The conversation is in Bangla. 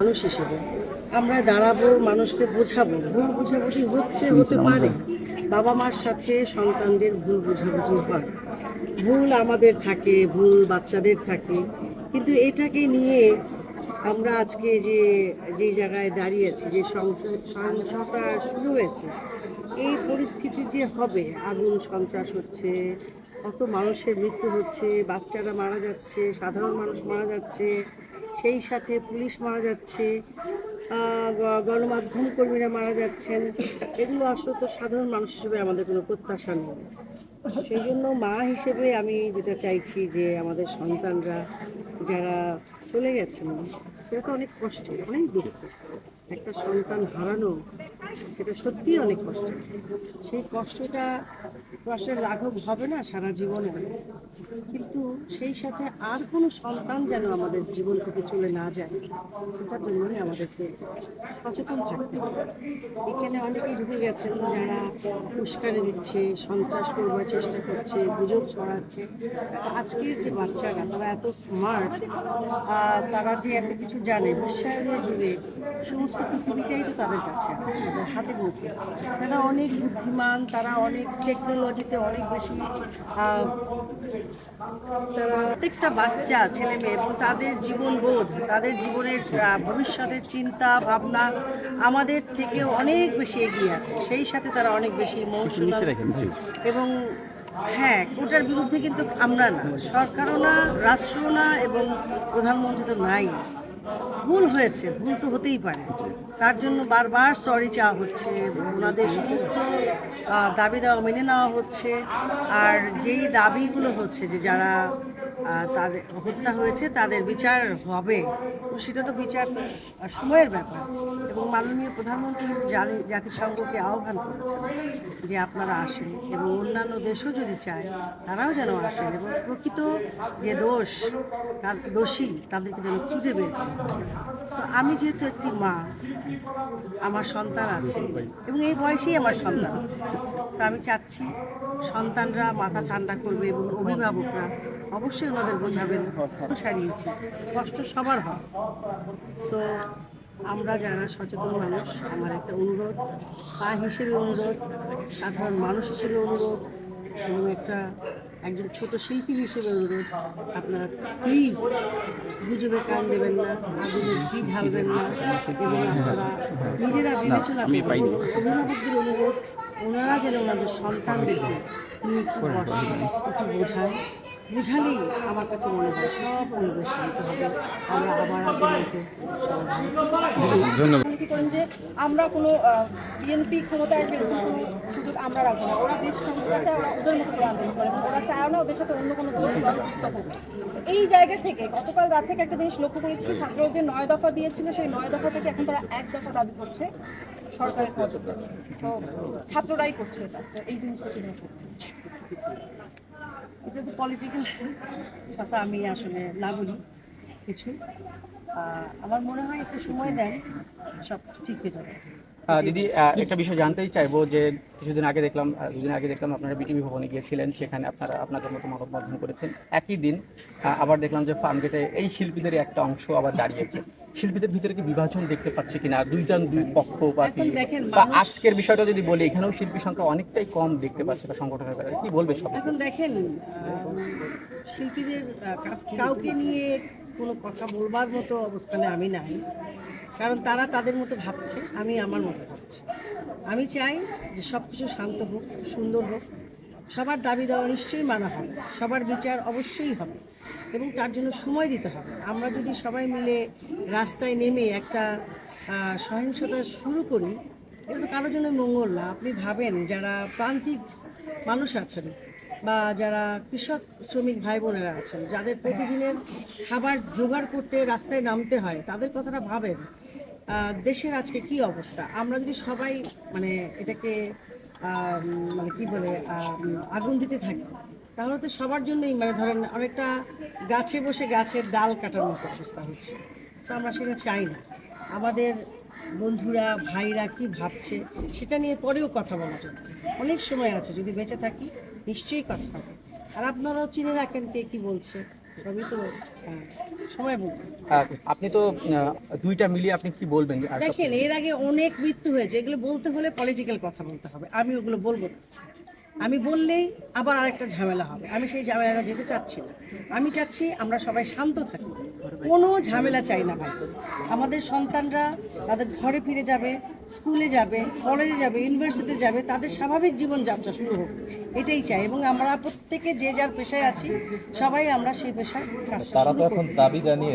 মানুষ হিসেবে। আমরা দাঁড়াবো মানুষকে বোঝাবো। ভুল বোঝাবুঝি হচ্ছে হতে পারে। বাবা মার সাথে সন্তানদের ভুল বোঝাবুঝি হয়। ভুল আমাদের থাকে ভুল বাচ্চাদের থাকে। কিন্তু এটাকে নিয়ে আমরা আজকে যে যে জায়গায় দাঁড়িয়েছি যে সহিংসতা শুরু হয়েছে এই পরিস্থিতি যে হবে আগুন সন্ত্রাস হচ্ছে কত মানুষের মৃত্যু হচ্ছে বাচ্চারা মারা যাচ্ছে সাধারণ মানুষ মারা যাচ্ছে সেই সাথে পুলিশ মারা যাচ্ছে গণমাধ্যম কর্মীরা মারা যাচ্ছেন। এগুলো আসলে তো সাধারণ মানুষ হিসেবে আমাদের কোনো প্রত্যাশা নেই। সেই জন্য মা হিসেবে আমি যেটা চাইছি যে আমাদের সন্তানরা যারা চলে গেছেন সেটা তো অনেক কষ্টের, অনেক দুঃখ একটা সন্তান হারানো, সেটা সত্যিই অনেক কষ্টের। সেই কষ্টটা তো আসলে লাঘব হবে না সারা জীবনে কিন্তু সেই সাথে আর কোনো সন্তান যেন আমাদের জীবন থেকে চলে না যায়, সেটার জন্যই আমাদেরকে সচেতন থাকতে হবে। এখানে অনেকেই ঢুকে গেছেন যারা উস্কানি দিচ্ছে, সন্ত্রাস করবার চেষ্টা করছে, গুজব ছড়াচ্ছে। আজকের যে বাচ্চারা, তারা এত স্মার্ট তারা যে এত কিছু জানে বিশ্বায়নের যুগে সমস্ত পৃথিবীটাই তো তাদের কাছে আছে হাতে মুঠে। তারা অনেক বুদ্ধিমান তারা অনেক টেকনোলজিতে অনেক বেশি তারা প্রত্যেকটা বাচ্চা ছেলে মেয়ে এবং তাদের জীবনবোধ তাদের জীবনের ভবিষ্যতের চিন্তা ভাবনা আমাদের থেকে অনেক বেশি এগিয়ে আছে। সেই সাথে তারা অনেক বেশি ইমোশনাল এবং হ্যাঁ কোটার বিরুদ্ধে কিন্তু আমরা না, সরকারও না, রাষ্ট্রও না এবং প্রধানমন্ত্রী তো নাই। ভুল হয়েছে, ভুল তো হতেই পারে। তার জন্য বারবার সরি চাওয়া হচ্ছে, ওনাদের সমস্ত দাবি দেওয়া মেনে নেওয়া হচ্ছে। আর যেই দাবিগুলো হচ্ছে যে যারা তাদের হত্যা হয়েছে তাদের বিচার হবে। তো সেটা তো বিচার তো স- সময়ের ব্যাপার। এবং মাননীয় প্রধানমন্ত্রী জানি- জাতিসংঘকে আহ্বান করেছেন যে আপনারা আসেন এবং অন্যান্য দেশও যদি চায় তারাও যেন আসেন এবং প্রকৃত যে দোষ তার- দোষী তাদেরকে যেন খুঁজে বের। So, আমি যেহেতু একটি মা আমার সন্তান আছে এবং এই বয়সেই আমার সন্তান আছে। So, আমি চাচ্ছি সন্তানরা মাথা ঠান্ডা করবে এবং অভিভাবকরা অবশ্যই ওনাদের বোঝাবেন সারিয়েছি কষ্ট সবার হয়। সো আমরা যারা সচেতন মানুষ আমার একটা অনুরোধ তা হিসেবে অনুরোধ সাধারণ মানুষ হিসেবে অনুরোধ এবং একটা একজন ছোট শিল্পী হিসেবে অনুরোধ আপনারা প্লিজ গুজবে কান দেবেন না আগুনে ঘি ঢালবেন না এবং আপনারা নিজেরা বিবেচনা করবেন অভিভাবকদের অনুরোধ ওনারা যেন ওনাদের সন্তানদেরকে নিয়ে একটু বসেন একটু বোঝান। বুঝালেই আমার কাছে মনে হয় সব পরিবেশ শান্ত হবে। আমরা আবার ধন্যবাদ। যে আমরা কোনো বিএনপি ক্ষমতায় কোনো সুযোগ আমরা রাখব না। ওরা দেশ সংস্থা চায় ওরা ওদের মতো করে আন্দোলন করে ওরা চায় না ওদের সাথে অন্য কোনো যুক্ত হোক। এই জায়গা থেকে গতকাল রাত থেকে একটা জিনিস লক্ষ্য করেছি, ছাত্ররা যে নয় দফা দিয়েছিল, সেই নয় দফা থেকে এখন তারা এক দফা দাবি করছে সরকারের পদত্যাগ তো ছাত্ররাই করছে এটা এই জিনিসটা কীভাবে করছে তো পলিটিক্যাল কথা আমি আসলে না বলি, কিছু আমার মনে হয় একটু সময় দেন, সব ঠিক হয়ে যাবে। দিদি একটা বিষয় জানতেই চাইব যে কিছুদিন আগে দেখলাম দুদিন আগে দেখলাম আপনারা বিটিভি ভবনে গিয়েছিলেন সেখানে আপনারা আপনাদের মতো মানববন্ধন করেছেন। একই দিন আবার দেখলাম যে ফার্মগেটে এই শিল্পীদের একটা অংশ আবার দাঁড়িয়েছে। শিল্পীদের ভিতরে কি বিভাজন দেখতে পাচ্ছে কিনা? দুইজন দুই পক্ষ বা আজকের বিষয়টা যদি বলি এখানেও শিল্পী সংখ্যা অনেকটাই কম দেখতে পাচ্ছে বা সংগঠনের ব্যাপারে। কি বলবে সব? এখন দেখেন শিল্পীদের কাউকে নিয়ে কোনো কথা বলবার মতো অবস্থানে আমি নাই। কারণ তারা তাদের মতো ভাবছে, আমি আমার মতো ভাবছি। আমি চাই যে সব কিছু শান্ত হোক, সুন্দর হোক। সবার দাবি দেওয়া নিশ্চয়ই মানা হবে, সবার বিচার অবশ্যই হবে এবং তার জন্য সময় দিতে হবে। আমরা যদি সবাই মিলে রাস্তায় নেমে একটা সহিংসতা শুরু করি, এটা তো কারোর জন্য মঙ্গল না। আপনি ভাবেন যারা প্রান্তিক মানুষ আছেন বা যারা কৃষক, শ্রমিক ভাই বোনেরা আছেন, যাদের প্রতিদিনের খাবার জোগাড় করতে রাস্তায় নামতে হয়, তাদের কথাটা ভাবেন দেশের আজকে কি অবস্থা? আমরা যদি সবাই মানে এটাকে মানে কি বলে আগুন দিতে থাকি, তাহলে তো সবার জন্যই মানে ধরেন অনেকটা গাছে বসে গাছের ডাল কাটার মতো অবস্থা হচ্ছে। তো আমরা সেটা চাই না। আমাদের বন্ধুরা, ভাইরা কি ভাবছে, সেটা নিয়ে পরেও কথা বলা যাবে অনেক সময় আছে যদি বেঁচে থাকি নিশ্চয়ই কথা হবে। আর আপনারাও চিনে রাখেন কে কি বলছে। সবই তো হ্যাঁ, সময় বলবে আপনি তো দুইটা মিলিয়ে আপনি কি বলবেন? দেখেন এর আগে অনেক মৃত্যু হয়েছে এগুলো বলতে হলে পলিটিক্যাল কথা বলতে হবে। আমি ওগুলো বলব না। আমি বললেই আবার আরেকটা ঝামেলা হবে। আমি সেই ঝামেলাটা যেতে চাচ্ছি না। আমি চাচ্ছি আমরা সবাই শান্ত থাকি। কোনো ঝামেলা চাই না ভাই। আমাদের সন্তানরা তাদের ঘরে ফিরে যাবে স্কুলে যাবে কলেজে যাবে ইউনিভার্সিটিতে যাবে তাদের স্বাভাবিক জীবনযাত্রা শুরু হোক এটাই চাই। এবং আমরা প্রত্যেকে যে যার পেশায় আছি সবাই আমরা সেই পেশায় কাজ তারা তো এখন দাবি জানিয়ে